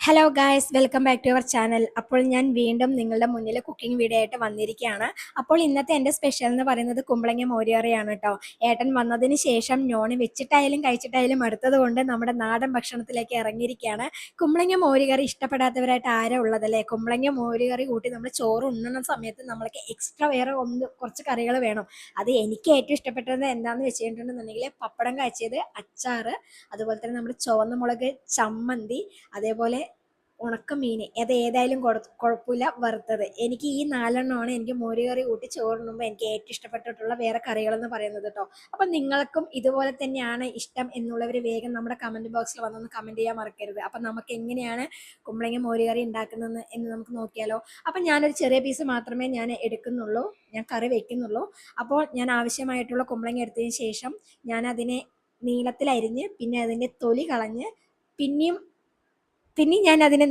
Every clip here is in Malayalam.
Hello guys welcome back to our channel അപ്പോൾ ഞാൻ വീണ്ടും നിങ്ങളുടെ മുന്നിൽ കുക്കിംഗ് വീഡിയോ ആയിട്ട് വന്നിരിക്കുകയാണ്. അപ്പോൾ ഇന്നത്തെ എന്റെ സ്പെഷ്യൽ എന്ന് പറയുന്നത് കുമ്പളങ്ങ മോരിയറിയാണ് കേട്ടോ. ഏട്ടൻ വന്നതിന് ശേഷം നോൺ വെച്ചിട്ടായാലും കഴിച്ചിട്ടായാലും അടുത്തത് കൊണ്ട് നമ്മുടെ നാടൻ ഭക്ഷണത്തിലേക്ക് ഇറങ്ങിയിരിക്കുകയാണ്. കുമ്പളങ്ങ മോരുകറി ഇഷ്ടപ്പെടാത്തവരായിട്ട് ആരാ ഉള്ളതല്ലേ കുമ്പളങ്ങ മോരുകറി കൂട്ടി നമ്മൾ ചോറ് ഉണ്ണുന്ന സമയത്ത് നമ്മൾക്ക് എക്സ്ട്രാ വേറെ ഒന്ന് കുറച്ച് കറികൾ വേണം. അത് എനിക്ക് ഏറ്റവും ഇഷ്ടപ്പെട്ടത് എന്താണെന്ന് വെച്ചിട്ടുണ്ടെന്നുണ്ടെങ്കിൽ പപ്പടം കാച്ചിയത് അച്ചാറ് അതുപോലെ തന്നെ നമ്മുടെ ചുവന്ന മുളക് ചമ്മന്തി അതേപോലെ ഉണക്കമീൻ അത് ഏതായാലും കുഴ- കുഴപ്പമില്ല. വറുത്തത്. എനിക്ക് ഈ നാലെണ്ണമാണ് എനിക്ക് മോരുകറി കൂട്ടി ചോറിനുമ്പോൾ എനിക്ക് ഏറ്റവും ഇഷ്ടപ്പെട്ടിട്ടുള്ള വേറെ കറികളെന്ന് പറയുന്നത് കേട്ടോ അപ്പം നിങ്ങൾക്കും ഇതുപോലെ തന്നെയാണ് ഇഷ്ടം എന്നുള്ളവർ വേഗം നമ്മുടെ കമന്റ് ബോക്സിൽ വന്നൊന്ന് കമന്റ് ചെയ്യാൻ മറക്കരുത്. അപ്പം നമുക്ക് എങ്ങനെയാണ് കുമ്പളങ്ങ മോരുകറി ഉണ്ടാക്കുന്നത് എന്ന് നമുക്ക് നോക്കിയാലോ. അപ്പം ഞാനൊരു ചെറിയ പീസ് മാത്രമേ ഞാൻ എടുക്കുന്നുള്ളൂ. ഞാൻ കറി വെക്കുന്നുള്ളൂ. അപ്പോൾ ഞാൻ ആവശ്യമായിട്ടുള്ള കുമ്പളങ്ങ എടുത്തതിന് ശേഷം ഞാൻ അതിനെ നീളത്തിലരിഞ്ഞ് പിന്നെ അതിന്റെ തൊലി കളഞ്ഞ് പിന്നെയും പിന്നെയും ഞാൻ അതിനെ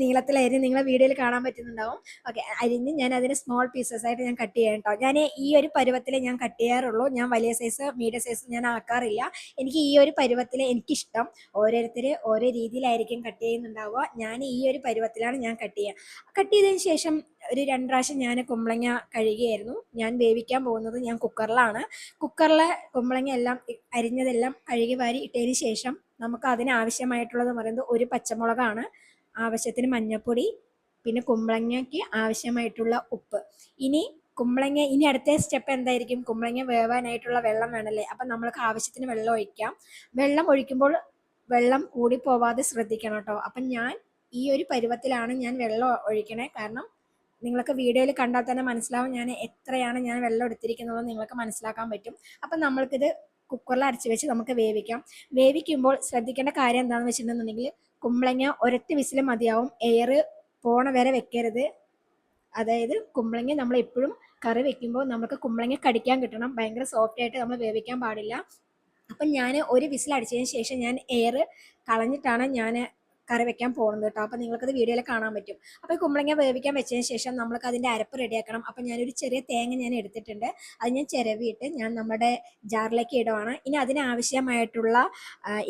അരി നിങ്ങളെ വീഡിയോയിൽ കാണാൻ പറ്റുന്നുണ്ടാവും. ഓക്കെ അരിഞ്ഞ് ഞാൻ അതിനെ സ്മോൾ പീസസ് ആയിട്ട് ഞാൻ കട്ട് ചെയ്യാം കേട്ടോ ഞാൻ ഈ ഒരു പരുവത്തിൽ ഞാൻ കട്ട് ചെയ്യാറുള്ളൂ. ഞാൻ വലിയ സൈസ് മീഡിയം സൈസ് ഞാൻ ആക്കാറില്ല. എനിക്ക് ഈ ഒരു പരുവത്തിൽ എനിക്കിഷ്ടം. ഓരോരുത്തർ ഓരോ രീതിയിലായിരിക്കും കട്ട് ചെയ്യുന്നുണ്ടാവുക. ഞാൻ ഈ ഒരു പരുവത്തിലാണ് ഞാൻ കട്ട് ചെയ്യുക കട്ട് ചെയ്തതിന് ശേഷം ഒരു രണ്ട് പ്രാവശ്യം ഞാൻ കുമ്പളങ്ങ കഴുകിയായിരുന്നു. ഞാൻ വേവിക്കാൻ പോകുന്നത് ഞാൻ കുക്കറിലാണ്. കുക്കറിലെ കുമ്പളങ്ങ എല്ലാം അരിഞ്ഞതെല്ലാം കഴുകി വാരി ഇട്ടതിന് ശേഷം നമുക്ക് അതിന് ആവശ്യമായിട്ടുള്ളത് പറയുന്നത് ഒരു പച്ചമുളകാണ്. ആവശ്യത്തിന് മഞ്ഞൾപ്പൊടി പിന്നെ കുമ്പളങ്ങയ്ക്ക് ആവശ്യമായിട്ടുള്ള ഉപ്പ്. ഇനി കുമ്പളങ്ങ ഇനി അടുത്ത സ്റ്റെപ്പ് എന്തായിരിക്കും? കുമ്പളങ്ങ വേവാനായിട്ടുള്ള വെള്ളം വേണമല്ലേ അപ്പം നമ്മൾക്ക് ആവശ്യത്തിന് വെള്ളം ഒഴിക്കാം. വെള്ളം ഒഴിക്കുമ്പോൾ വെള്ളം കൂടി പോവാതെ ശ്രദ്ധിക്കണം കേട്ടോ. അപ്പം ഞാൻ ഈ ഒരു പരുവത്തിലാണ് ഞാൻ വെള്ളം ഒഴിക്കണേ. കാരണം നിങ്ങൾക്ക് വീഡിയോയിൽ കണ്ടാൽ തന്നെ മനസ്സിലാവും ഞാൻ എത്രയാണ് ഞാൻ വെള്ളം എടുത്തിരിക്കുന്നത് നിങ്ങൾക്ക് മനസ്സിലാക്കാൻ പറ്റും. അപ്പം നമ്മൾക്കിത് കുക്കറിൽ അരച്ച് വെച്ച് നമുക്ക് വേവിക്കാം. വേവിക്കുമ്പോൾ ശ്രദ്ധിക്കേണ്ട കാര്യം എന്താണെന്ന് വെച്ചിട്ടുണ്ടെന്നുണ്ടെങ്കിൽ കുമ്പളങ്ങ ഒരൊറ്റ വിസിൽ മതിയാവും. എയർ പോണ വരെ വെക്കരുത്. അതായത് കുമ്പളങ്ങ നമ്മൾ എപ്പോഴും കറി വെക്കുമ്പോൾ നമുക്ക് കുമ്പളങ്ങ കടിക്കാൻ കിട്ടണം. ഭയങ്കര സോഫ്റ്റ് ആയിട്ട് നമ്മൾ വേവിക്കാൻ പാടില്ല. അപ്പം ഞാൻ ഒരു വിസിൽ അടിച്ചതിന് ശേഷം ഞാൻ എയർ കളഞ്ഞിട്ടാണ് ഞാൻ കറി വെക്കാൻ പോകുന്നത് കേട്ടോ. അപ്പം നിങ്ങൾക്കത് വീഡിയോയിൽ കാണാൻ പറ്റും. അപ്പോൾ ഈ കുമ്പളങ്ങ വേവിക്കാൻ വെച്ചതിന് ശേഷം നമ്മൾക്ക് അതിന്റെ അരപ്പ് റെഡിയാക്കണം. അപ്പം ഞാനൊരു ചെറിയ തേങ്ങ ഞാൻ എടുത്തിട്ടുണ്ട്. അത് ഞാൻ ചിരവിയിട്ട് ഞാൻ നമ്മുടെ ജാറിലേക്ക് ഇടുവാണ്. ഇനി അതിനാവശ്യമായിട്ടുള്ള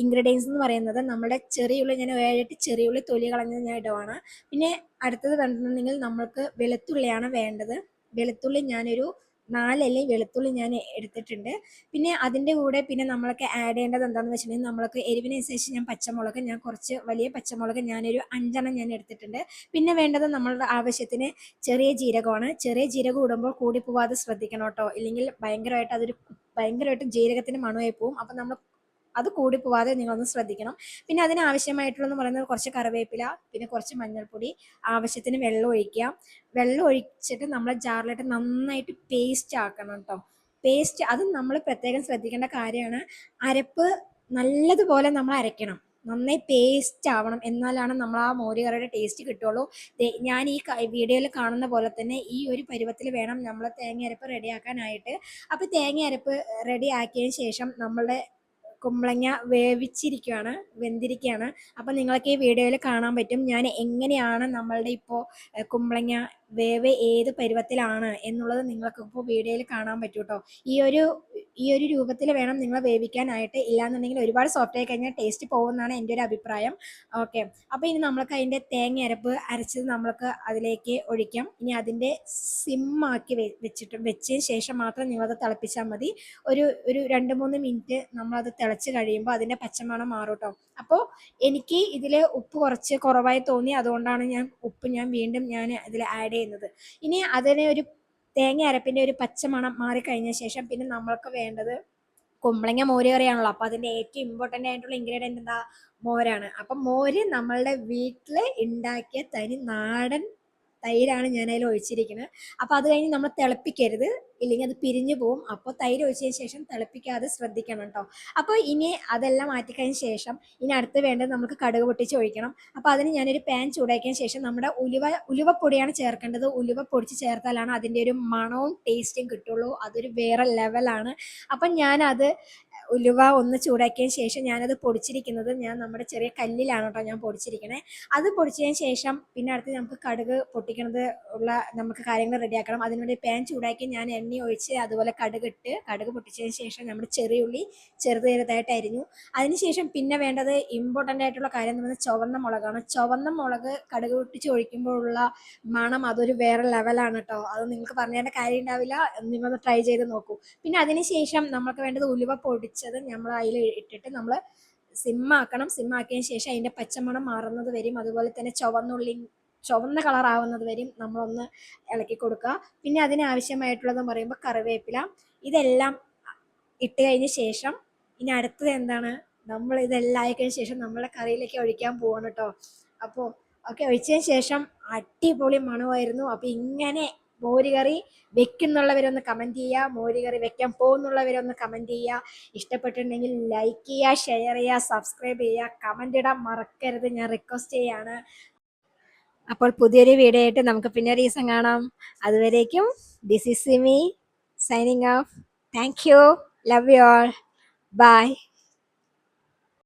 ഇൻഗ്രീഡിയൻസ് എന്ന് പറയുന്നത് നമ്മുടെ ചെറിയുള്ളി ഞാൻ ഏഴെട്ട് ചെറിയുള്ളി തൊലി കളഞ്ഞത് ഞാൻ ഇടുവാണ്. പിന്നെ അടുത്തത് കണ്ടിട്ടുണ്ടെങ്കിൽ നമ്മൾക്ക് വെളുത്തുള്ളിയാണ് വേണ്ടത്. വെളുത്തുള്ളി ഞാനൊരു നാലല്ലി വെളുത്തുള്ളി ഞാൻ എടുത്തിട്ടുണ്ട്. പിന്നെ അതിന്റെ കൂടെ പിന്നെ നമ്മളൊക്കെ ആഡ് ചെയ്യേണ്ടത് എന്താണെന്ന് വെച്ചിട്ടുണ്ടെങ്കിൽ നമ്മൾക്ക് എരിവിനനുസരിച്ച് ഞാൻ പച്ചമുളക് ഞാൻ കുറച്ച് വലിയ പച്ചമുളക് ഞാനൊരു അഞ്ചെണ്ണം ഞാൻ എടുത്തിട്ടുണ്ട്. പിന്നെ വേണ്ടത് നമ്മളുടെ ആവശ്യത്തിന് ചെറിയ ജീരകമാണ്. ചെറിയ ജീരകം ഇടുമ്പോൾ കൂടി പോവാതെ ശ്രദ്ധിക്കണം കേട്ടോ. ഇല്ലെങ്കിൽ ഭയങ്കരമായിട്ട് അതൊരു ഭയങ്കരമായിട്ട് ജീരകത്തിന് മണമായി പോവും. അപ്പം നമ്മൾ അത് കൂടി പോവാതെ നിങ്ങളൊന്ന് ശ്രദ്ധിക്കണം. പിന്നെ അതിന് ആവശ്യമായിട്ടുള്ളതെന്ന് പറയുന്നത് കുറച്ച് കറിവേപ്പില പിന്നെ കുറച്ച് മഞ്ഞൾപ്പൊടി ആവശ്യത്തിന് വെള്ളം ഒഴിക്കുക. വെള്ളം ഒഴിച്ചിട്ട് നമ്മൾ ജാറിലിട്ട് നന്നായിട്ട് പേസ്റ്റ് ആക്കണം കേട്ടോ പേസ്റ്റ് അത് നമ്മൾ പ്രത്യേകം ശ്രദ്ധിക്കേണ്ട കാര്യമാണ്. അരപ്പ് നല്ലതുപോലെ നമ്മൾ അരയ്ക്കണം. നന്നായി പേസ്റ്റ് ആവണം. എന്നാലാണ് നമ്മൾ ആ മോരുകറിയുടെ ടേസ്റ്റ് കിട്ടുള്ളൂ. ഞാൻ ഈ വീഡിയോയിൽ കാണുന്ന പോലെ തന്നെ ഈ ഒരു പരുവത്തിൽ വേണം നമ്മൾ തേങ്ങ അരപ്പ് റെഡിയാക്കാനായിട്ട് അപ്പോൾ തേങ്ങ അരപ്പ് റെഡി ആക്കിയതിന് ശേഷം നമ്മളുടെ കുമ്പളങ്ങ വേവിച്ചിരിക്കുകയാണ് വെന്തിരിക്കുകയാണ്. അപ്പോൾ നിങ്ങൾക്ക് ഈ വീഡിയോയിൽ കാണാൻ പറ്റും. ഞാൻ എങ്ങനെയാണ് നമ്മളുടെ ഇപ്പോൾ കുമ്പളങ്ങ വേവ് ഏത് പരുവത്തിലാണ് എന്നുള്ളത് നിങ്ങൾക്ക് ഇപ്പോൾ വീഡിയോയിൽ കാണാൻ പറ്റും കേട്ടോ ഈ ഒരു ഈ ഒരു രൂപത്തിൽ വേണം നിങ്ങൾ വേവിക്കാനായിട്ട്. ഇല്ലാന്നുണ്ടെങ്കിൽ ഒരുപാട് സോഫ്റ്റ് ആയി കഴിഞ്ഞാൽ ടേസ്റ്റ് പോകുമെന്നാണ് എന്റെ ഒരു അഭിപ്രായം. ഓക്കെ അപ്പോൾ ഇനി നമ്മൾക്ക് അതിന്റെ തേങ്ങ അരപ്പ് അരച്ചത് നമ്മൾക്ക് അതിലേക്ക് ഒഴിക്കാം. ഇനി അതിന്റെ സിമ്മാക്കി വെച്ചിട്ട് വെച്ചതിന് ശേഷം മാത്രം നിങ്ങളത് തിളപ്പിച്ചാൽ മതി. ഒരു ഒരു രണ്ട് മൂന്ന് മിനിറ്റ് നമ്മളത് തിളച്ച് കഴിയുമ്പോൾ അതിന്റെ പച്ചമണം മാറും കേട്ടോ അപ്പോൾ എനിക്ക് ഇതിൽ ഉപ്പ് കുറച്ച് കുറവായി തോന്നി. അതുകൊണ്ടാണ് ഞാൻ ഉപ്പ് ഞാൻ വീണ്ടും ഞാൻ ഇതിൽ ആഡ് ചെയ്യുന്നത്. ഇനി അതിനെ ഒരു തേങ്ങ അരപ്പിന്റെ ഒരു പച്ചമണം മാറിക്കഴിഞ്ഞ ശേഷം പിന്നെ നമ്മൾക്ക് വേണ്ടത് കുമ്പളങ്ങ മോര് കറിയാണല്ലോ അപ്പോൾ അതിന്റെ ഏറ്റവും ഇമ്പോർട്ടന്റ് ആയിട്ടുള്ള ഇൻഗ്രീഡിയന്റ് എന്താ? മോരാണ്. അപ്പം മോര് നമ്മളുടെ വീട്ടിൽ ഉണ്ടാക്കിയ തനി നാടൻ തൈരാണ് ഞാൻ അതിൽ ഒഴിച്ചിരിക്കുന്നത്. അപ്പോൾ അത് കഴിഞ്ഞ് നമ്മൾ തിളപ്പിക്കരുത്. ഇല്ലെങ്കിൽ അത് പിരിഞ്ഞു പോവും. അപ്പോൾ തൈര് ഒഴിച്ചതിന് ശേഷം തിളപ്പിക്കാതെ ശ്രദ്ധിക്കണം കേട്ടോ. അപ്പോൾ ഇനി അതെല്ലാം മാറ്റിക്കഴിഞ്ഞ ശേഷം ഇനി അടുത്ത് വേണ്ടത് നമുക്ക് കടുക് പൊട്ടിച്ച് ഒഴിക്കണം. അപ്പോൾ അതിന് ഞാനൊരു പാൻ ചൂടാക്കിയതിന് ശേഷം നമ്മുടെ ഉലുവ ഉലുവപ്പൊടിയാണ് ചേർക്കേണ്ടത്. ഉലുവ പൊടിച്ച് ചേർത്താലാണ് അതിന്റെ ഒരു മണവും ടേസ്റ്റും കിട്ടുള്ളൂ. അതൊരു വേറെ ലെവലാണ് അപ്പം ഞാനത് ഉലുവ ഒന്ന് ചൂടാക്കിയ ശേഷം ഞാനത് പൊടിച്ചിരിക്കുന്നത് ഞാൻ നമ്മുടെ ചെറിയ കല്ലിലാണ് കേട്ടോ ഞാൻ പൊടിച്ചിരിക്കണേ. അത് പൊടിച്ചതിന് ശേഷം പിന്നെ അടുത്ത് നമുക്ക് കടുക് പൊട്ടിക്കണത് ഉള്ള നമുക്ക് കാര്യങ്ങൾ റെഡിയാക്കണം. അതിനുവേണ്ടി പാൻ ചൂടാക്കി ഞാൻ എണ്ണ ഒഴിച്ച് അതുപോലെ കടുക് ഇട്ട് കടുക് പൊട്ടിച്ചതിന് ശേഷം നമ്മുടെ ചെറിയുള്ളി ചെറുത് ചെറുതായിട്ട് അരിഞ്ഞു. അതിനുശേഷം പിന്നെ വേണ്ടത് ഇമ്പോർട്ടന്റ് ആയിട്ടുള്ള കാര്യം എന്ന് പറയുന്നത് ചുവന്ന മുളകാണ്. ചുവന്ന മുളക് കടുക് പൊട്ടിച്ച് ഒഴിക്കുമ്പോഴുള്ള മണം അതൊരു വേറെ ലെവലാണ് കേട്ടോ. അത് നിങ്ങൾക്ക് പറഞ്ഞതിന്റെ കാര്യം ഉണ്ടാവില്ല. നിങ്ങൾ ട്രൈ ചെയ്ത് നോക്കൂ. പിന്നെ അതിനുശേഷം നമുക്ക് വേണ്ടത് ഉലുവ പൊടിച്ചത് നമ്മൾ അതിൽ ഇട്ടിട്ട് നമ്മൾ സിമ്മാക്കണം. സിമ്മാക്കിയതിന് ശേഷം അതിന്റെ പച്ചമണം മാറുന്നത് വരും അതുപോലെ തന്നെ ചുവന്നുള്ളി ചുവന്ന കളർ ആവുന്നത് വരെയും നമ്മളൊന്ന് ഇളക്കി കൊടുക്കുക. പിന്നെ അതിന് ആവശ്യമായിട്ടുള്ളത് പറയുമ്പോൾ കറിവേപ്പില. ഇതെല്ലാം ഇട്ട് കഴിഞ്ഞ ശേഷം ഇനി അടുത്തത് എന്താണ്? നമ്മൾ ഇതെല്ലാം ആയിക്കഴിഞ്ഞ ശേഷം നമ്മളെ കറിയിലേക്ക് ഒഴിക്കാൻ പോവാണ് കേട്ടോ അപ്പോൾ ഒക്കെ ഒഴിച്ചതിന് ശേഷം അടിപൊളി മണമായിരുന്നു. അപ്പോൾ ഇങ്ങനെ മോരുകറി വെക്കുന്നുള്ളവരൊന്ന് കമന്റ് ചെയ്യുക. മോരുകറി വെക്കാൻ പോകുന്നുള്ളവരൊന്ന് കമന്റ് ചെയ്യുക. ഇഷ്ടപ്പെട്ടിട്ടുണ്ടെങ്കിൽ ലൈക്ക് ചെയ്യുക ഷെയർ ചെയ്യുക സബ്സ്ക്രൈബ് ചെയ്യുക. കമന്റ് ഇടാൻ മറക്കരുത്. ഞാൻ റിക്വസ്റ്റ് ചെയ്യാണ്. അപ്പോൾ പുതിയൊരു വീഡിയോ ആയിട്ട് നമുക്ക് പിന്നെ ദിവസം കാണാം. അതുവരേക്കും this is Simi signing off thank you love you all bye